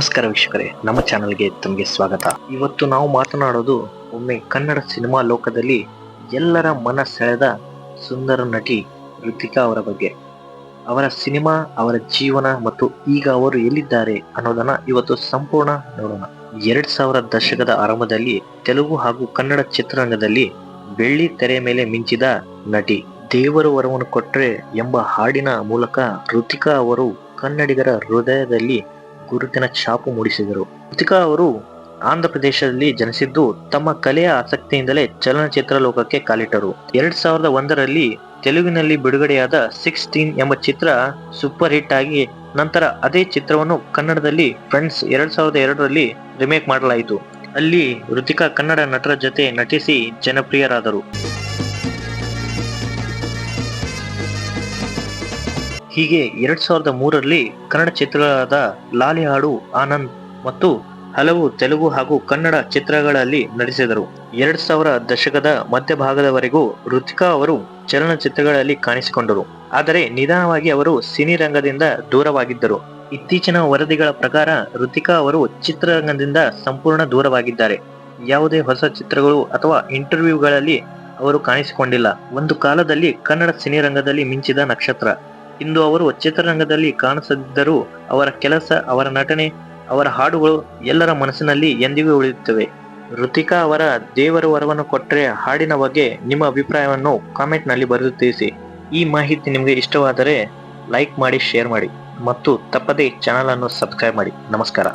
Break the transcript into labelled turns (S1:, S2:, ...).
S1: ನಮಸ್ಕಾರ ವೀಕ್ಷಕರೇ, ನಮ್ಮ ಚಾನಲ್ಗೆ ತಮಗೆ ಸ್ವಾಗತ. ಇವತ್ತು ನಾವು ಮಾತನಾಡೋದು ಒಮ್ಮೆ ಕನ್ನಡ ಸಿನಿಮಾ ಲೋಕದಲ್ಲಿ ಎಲ್ಲರ ಮನ ಸೆಳೆದ ಸುಂದರ ನಟಿ ಋತಿಕಾ ಅವರ ಬಗ್ಗೆ. ಅವರ ಸಿನಿಮಾ, ಅವರ ಜೀವನ ಮತ್ತು ಈಗ ಅವರು ಎಲ್ಲಿದ್ದಾರೆ ಅನ್ನೋದನ್ನ ಇವತ್ತು ಸಂಪೂರ್ಣ ನೋಡೋಣ. ಎರಡ್ ಸಾವಿರ ದಶಕದ ಆರಂಭದಲ್ಲಿ ತೆಲುಗು ಹಾಗೂ ಕನ್ನಡ ಚಿತ್ರರಂಗದಲ್ಲಿ ಬೆಳ್ಳಿ ತೆರೆ ಮೇಲೆ ಮಿಂಚಿದ ನಟಿ ದೇವರು ವರವನ್ನು ಕೊಟ್ರೆ ಎಂಬ ಹಾಡಿನ ಮೂಲಕ ಋತಿಕಾ ಅವರು ಕನ್ನಡಿಗರ ಹೃದಯದಲ್ಲಿ ಗುರುತಿನ ಛಾಪು ಮೂಡಿಸಿದರು. ಕೃತಿಕಾ ಅವರು ಆಂಧ್ರ ಪ್ರದೇಶದಲ್ಲಿ ಜನಿಸಿದ್ದು ತಮ್ಮ ಕಲೆಯ ಆಸಕ್ತಿಯಿಂದಲೇ ಚಲನಚಿತ್ರ ಲೋಕಕ್ಕೆ ಕಾಲಿಟ್ಟರು. ಎರಡ್ ಸಾವಿರದ ಒಂದರಲ್ಲಿ ತೆಲುಗಿನಲ್ಲಿ ಬಿಡುಗಡೆಯಾದ ಸಿಕ್ಸ್ಟೀನ್ ಎಂಬ ಚಿತ್ರ ಸೂಪರ್ ಹಿಟ್ ಆಗಿ ನಂತರ ಅದೇ ಚಿತ್ರವನ್ನು ಕನ್ನಡದಲ್ಲಿ ಫ್ರೆಂಡ್ಸ್ ಎರಡ್ ಸಾವಿರದ ಎರಡರಲ್ಲಿ ರಿಮೇಕ್ ಮಾಡಲಾಯಿತು. ಅಲ್ಲಿ ಋತಿಕಾ ಕನ್ನಡ ನಟರ ಜೊತೆ ನಟಿಸಿ ಜನಪ್ರಿಯರಾದರು. ಹೀಗೆ ಎರಡ್ ಸಾವಿರದ ಮೂರರಲ್ಲಿ ಕನ್ನಡ ಚಿತ್ರಗಳಾದ ಲಾಲಿ ಹಾಡು ಆನಂದ್ ಮತ್ತು ಹಲವು ತೆಲುಗು ಹಾಗೂ ಕನ್ನಡ ಚಿತ್ರಗಳಲ್ಲಿ ನಟಿಸಿದರು. ಎರಡ್ ಸಾವಿರ ದಶಕದ ಮಧ್ಯಭಾಗದವರೆಗೂ ಋತಿಕಾ ಅವರು ಚಲನಚಿತ್ರಗಳಲ್ಲಿ ಕಾಣಿಸಿಕೊಂಡರು. ಆದರೆ ನಿಧಾನವಾಗಿ ಅವರು ಸಿನಿರಂಗದಿಂದ ದೂರವಾಗಿದ್ದರು. ಇತ್ತೀಚಿನ ವರದಿಗಳ ಪ್ರಕಾರ ಋತಿಕಾ ಅವರು ಚಿತ್ರರಂಗದಿಂದ ಸಂಪೂರ್ಣ ದೂರವಾಗಿದ್ದಾರೆ. ಯಾವುದೇ ಹೊಸ ಚಿತ್ರಗಳು ಅಥವಾ ಇಂಟರ್ವ್ಯೂಗಳಲ್ಲಿ ಅವರು ಕಾಣಿಸಿಕೊಂಡಿಲ್ಲ. ಒಂದು ಕಾಲದಲ್ಲಿ ಕನ್ನಡ ಸಿನಿರಂಗದಲ್ಲಿ ಮಿಂಚಿದ ನಕ್ಷತ್ರ. ಇಂದು ಅವರು ಚಿತ್ರರಂಗದಲ್ಲಿ ಕಾಣಿಸದಿದ್ದರೂ ಅವರ ಕೆಲಸ, ಅವರ ನಟನೆ, ಅವರ ಹಾಡುಗಳು ಎಲ್ಲರ ಮನಸ್ಸಿನಲ್ಲಿ ಎಂದಿಗೂ ಉಳಿಯುತ್ತವೆ. ಋತಿಕಾ ಅವರ ದೇವರ ವರವನ್ನು ಕೊಟ್ಟರೆ ಹಾಡಿನ ಬಗ್ಗೆ ನಿಮ್ಮ ಅಭಿಪ್ರಾಯವನ್ನು ಕಾಮೆಂಟ್ನಲ್ಲಿ ಬರೆದು ತಿಳಿಸಿ ಈ ಮಾಹಿತಿ ನಿಮಗೆ ಇಷ್ಟವಾದರೆ ಲೈಕ್ ಮಾಡಿ, ಶೇರ್ ಮಾಡಿ ಮತ್ತು ತಪ್ಪದೇ ಚಾನಲನ್ನು ಸಬ್ಸ್ಕ್ರೈಬ್ ಮಾಡಿ. ನಮಸ್ಕಾರ.